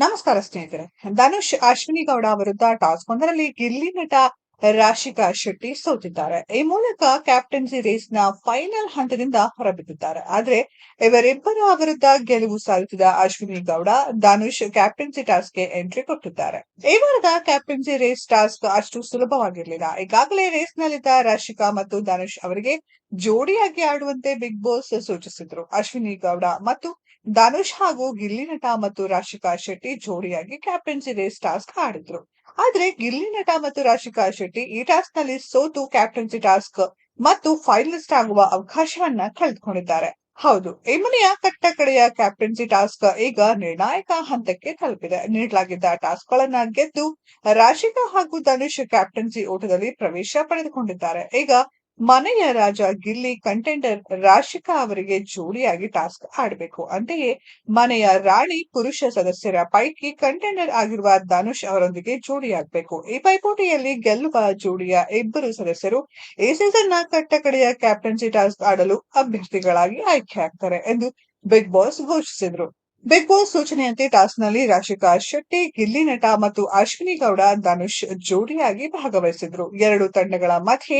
ನಮಸ್ಕಾರ ಸ್ನೇಹಿತರೆ, ಧನುಷ್ ಅಶ್ವಿನಿ ಗೌಡ ವಿರುದ್ಧ ಟಾಸ್ ಒಂದರಲ್ಲಿ ಗಿಲ್ಲಿ ನಟ ರಾಶಿಕಾ ಶೆಟ್ಟಿ ಸೋತಿದ್ದಾರೆ. ಈ ಮೂಲಕ ಕ್ಯಾಪ್ಟನ್ಸಿ ರೇಸ್ನ ಫೈನಲ್ ಹಂತದಿಂದ ಹೊರಬಿದ್ದಿದ್ದಾರೆ. ಆದ್ರೆ ಇವರಿಬ್ಬರ ವಿರುದ್ಧ ಗೆಲುವು ಸಾಧಿಸಿದ ಅಶ್ವಿನಿ ಗೌಡ, ಧನುಷ್ ಕ್ಯಾಪ್ಟನ್ಸಿ ಟಾಸ್ಕ್ಗೆ ಎಂಟ್ರಿ ಕೊಟ್ಟಿದ್ದಾರೆ. ಈ ವಾರದ ಕ್ಯಾಪ್ಟನ್ಸಿ ರೇಸ್ ಟಾಸ್ಕ್ ಅಷ್ಟು ಸುಲಭವಾಗಿರಲಿಲ್ಲ. ಈಗಾಗಲೇ ರೇಸ್ ನಲ್ಲಿದ್ದ ರಾಶಿಕಾ ಮತ್ತು ಧನುಷ್ ಅವರಿಗೆ ಜೋಡಿಯಾಗಿ ಆಡುವಂತೆ ಬಿಗ್ ಬಾಸ್ ಸೂಚಿಸಿದ್ರು. ಅಶ್ವಿನಿ ಗೌಡ ಮತ್ತು ಧನುಷ್ ಹಾಗೂ ಗಿಲ್ಲಿ ನಟ ಮತ್ತು ರಾಶಿಕಾ ಶೆಟ್ಟಿ ಜೋಡಿಯಾಗಿ ಕ್ಯಾಪ್ಟನ್ಸಿ ರೇಸ್ ಟಾಸ್ಕ್ ಆಡಿದ್ರು. ಆದ್ರೆ ಗಿಲ್ಲಿ ನಟ ಮತ್ತು ರಾಶಿಕಾ ಶೆಟ್ಟಿ ಈ ಟಾಸ್ಕ್ನಲ್ಲಿ ಸೋತು ಕ್ಯಾಪ್ಟನ್ಸಿ ಟಾಸ್ಕ್ ಮತ್ತು ಫೈನಲಿಸ್ಟ್ ಆಗುವ ಅವಕಾಶವನ್ನ ಕಳೆದುಕೊಂಡಿದ್ದಾರೆ. ಹೌದು ಇಮನಿಯ ಮನೆಯ ಕಟ್ಟ ಕಡೆಯ ಕ್ಯಾಪ್ಟನ್ಸಿ ಟಾಸ್ಕ್ ಈಗ ನಿರ್ಣಾಯಕ ಹಂತಕ್ಕೆ ತಲುಪಿದೆ. ನೀಡಲಾಗಿದ್ದ ಟಾಸ್ಕ್ ಗಳನ್ನ ಗೆದ್ದು ರಾಶಿಕಾ ಹಾಗೂ ಧನುಷ್ ಕ್ಯಾಪ್ಟನ್ಸಿ ಓಟದಲ್ಲಿ ಪ್ರವೇಶ ಪಡೆದುಕೊಂಡಿದ್ದಾರೆ. ಈಗ ಮನೆಯ ರಾಜ ಗಿಲ್ಲಿ ಕಂಟೆಂಡರ್ ರಾಶಿಕಾ ಅವರಿಗೆ ಜೋಡಿಯಾಗಿ ಟಾಸ್ಕ್ ಆಡಬೇಕು. ಅಂತೆಯೇ ಮನೆಯ ರಾಣಿ ಪುರುಷ ಸದಸ್ಯರ ಪೈಕಿ ಕಂಟೆಂಡರ್ ಆಗಿರುವ ಧನುಷ್ ಅವರೊಂದಿಗೆ ಜೋಡಿಯಾಗಬೇಕು. ಈ ಪೈಪೋಟಿಯಲ್ಲಿ ಗೆಲ್ಲುವ ಜೋಡಿಯ ಇಬ್ಬರು ಸದಸ್ಯರು ಈ ಸೀಸನ್ನ ಕಟ್ಟಕಡೆಯ ಕ್ಯಾಪ್ಟನ್ಸಿ ಟಾಸ್ಕ್ ಆಡಲು ಅಭ್ಯರ್ಥಿಗಳಾಗಿ ಆಯ್ಕೆಯಾಗ್ತಾರೆ ಎಂದು ಬಿಗ್ ಬಾಸ್ ಘೋಷಿಸಿದ್ರು. ಬಿಗ್ ಬಾಸ್ ಸೂಚನೆಯಂತೆ ಟಾಸ್ನಲ್ಲಿ ರಾಶಿಕಾ ಶೆಟ್ಟಿ, ಗಿಲ್ಲಿ ನಟ ಮತ್ತು ಅಶ್ವಿನಿ ಗೌಡ ಧನುಷ್ ಜೋಡಿಯಾಗಿ ಭಾಗವಹಿಸಿದ್ರು. ಎರಡು ತಂಡಗಳ ಮಧ್ಯೆ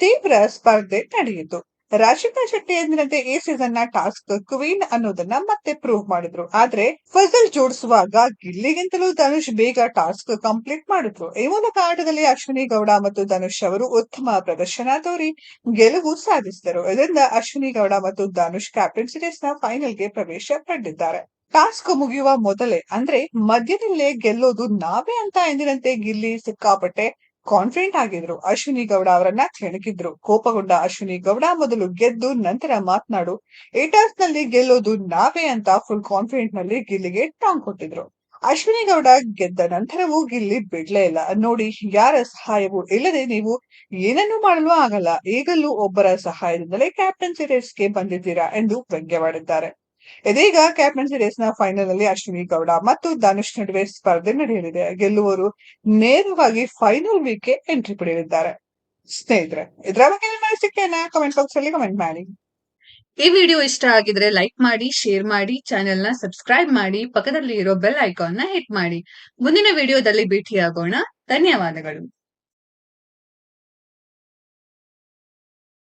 ತೀವ್ರ ಸ್ಪರ್ಧೆ ನಡೆಯಿತು. ರಾಶಿಕಾ ಶೆಟ್ಟಿ ಎಂದಿನಂತೆ ಈ ಸೀಸನ್ನ ಟಾಸ್ಕ್ ಕ್ವೀನ್ ಅನ್ನೋದನ್ನ ಮತ್ತೆ ಪ್ರೂವ್ ಮಾಡಿದ್ರು. ಆದ್ರೆ ಫಜಲ್ ಜೋಡಿಸುವಾಗ ಗಿಲ್ಲಿಗಿಂತಲೂ ಧನುಷ್ ಬೇಗ ಟಾಸ್ಕ್ ಕಂಪ್ಲೀಟ್ ಮಾಡಿದ್ರು. ಈ ಮೂಲಕ ಆಟದಲ್ಲಿ ಅಶ್ವಿನಿ ಗೌಡ ಮತ್ತು ಧನುಷ್ ಅವರು ಉತ್ತಮ ಪ್ರದರ್ಶನ ತೋರಿ ಗೆಲುವು ಸಾಧಿಸಿದರು. ಇದರಿಂದ ಅಶ್ವಿನಿ ಗೌಡ ಮತ್ತು ಧನುಷ್ ಕ್ಯಾಪ್ಟನ್ ರೇಸ್ನ ಫೈನಲ್ಗೆ ಪ್ರವೇಶ ಪಡೆದಿದ್ದಾರೆ. ಟಾಸ್ಕ್ ಮುಗಿಯುವ ಮೊದಲೇ, ಅಂದ್ರೆ ಮಧ್ಯದಲ್ಲೇ ಗೆಲ್ಲೋದು ನಾವೇ ಅಂತ ಎಂದಿನಂತೆ ಗಿಲ್ಲಿ ಸಿಕ್ಕಾಪಟ್ಟೆ ಕಾನ್ಫಿಡೆಂಟ್ ಆಗಿದ್ರು. ಅಶ್ವಿನಿ ಗೌಡ ಅವರನ್ನ ಕೆಣಕಿದ್ರು ಕೋಪಗೊಂಡ ಅಶ್ವಿನಿ ಗೌಡ ಮೊದಲು ಗೆದ್ದು ನಂತರ ಮಾತನಾಡು ಏಟರ್ಸ್ನಲ್ಲಿ ಗೆಲ್ಲೋದು ನಾವೇ ಅಂತ ಫುಲ್ ಕಾನ್ಫಿಡೆಂಟ್ನಲ್ಲಿ ಗಿಲ್ಲಿಗೆ ಟಾಂಗ್ ಕೊಟ್ಟಿದ್ರು. ಅಶ್ವಿನಿ ಗೌಡ ಗೆದ್ದ ನಂತರವೂ ಗಿಲ್ಲಿ ಬಿಡ್ಲೇ ಇಲ್ಲ. ನೋಡಿ, ಯಾರ ಸಹಾಯವೂ ಇಲ್ಲದೆ ನೀವು ಏನನ್ನೂ ಮಾಡಲು ಆಗಲ್ಲ. ಈಗಲೂ ಒಬ್ಬರ ಸಹಾಯದಿಂದಲೇ ಕ್ಯಾಪ್ಟನ್ಸಿ ರೇಸ್ಗೆ ಬಂದಿದ್ದೀರಾ ಎಂದು ವ್ಯಂಗ್ಯವಾಡಿದ್ದಾರೆ. ಇದೀಗ ಕ್ಯಾಪ್ಟನ್ಸಿ ನ ಫೈನಲ್ ಅಲ್ಲಿ ಅಶ್ವಿನಿ ಗೌಡ ಮತ್ತು ಧನುಷ್ ನಡುವೆ ಸ್ಪರ್ಧೆ ನಡೆಯಲಿದೆ. ಗೆಲ್ಲುವರು ನೇರವಾಗಿ ಫೈನಲ್ ವೀಕ್ ಎಂಟ್ರಿ ಪಡೆಯಲಿದ್ದಾರೆ. ಸ್ನೇಹಿತರೆ, ಇದರ ಬಗ್ಗೆ ನಿಮ್ಮ ಅನಿಸಿಕೆಯನ್ನ ಕಮೆಂಟ್ ಬಾಕ್ಸ್ ಅಲ್ಲಿ ಕಮೆಂಟ್ ಮಾಡಿ. ಈ ವಿಡಿಯೋ ಇಷ್ಟ ಆಗಿದ್ರೆ ಲೈಕ್ ಮಾಡಿ ಶೇರ್ ಮಾಡಿ ಚಾನೆಲ್ನ ಸಬ್ಸ್ಕ್ರೈಬ್ ಮಾಡಿ ಪಕ್ಕದಲ್ಲಿ ಇರೋ ಬೆಲ್ ಐಕಾನ್ನ ಹಿಟ್ ಮಾಡಿ. ಮುಂದಿನ ವಿಡಿಯೋದಲ್ಲಿ ಭೇಟಿಯಾಗೋಣ. ಧನ್ಯವಾದಗಳು.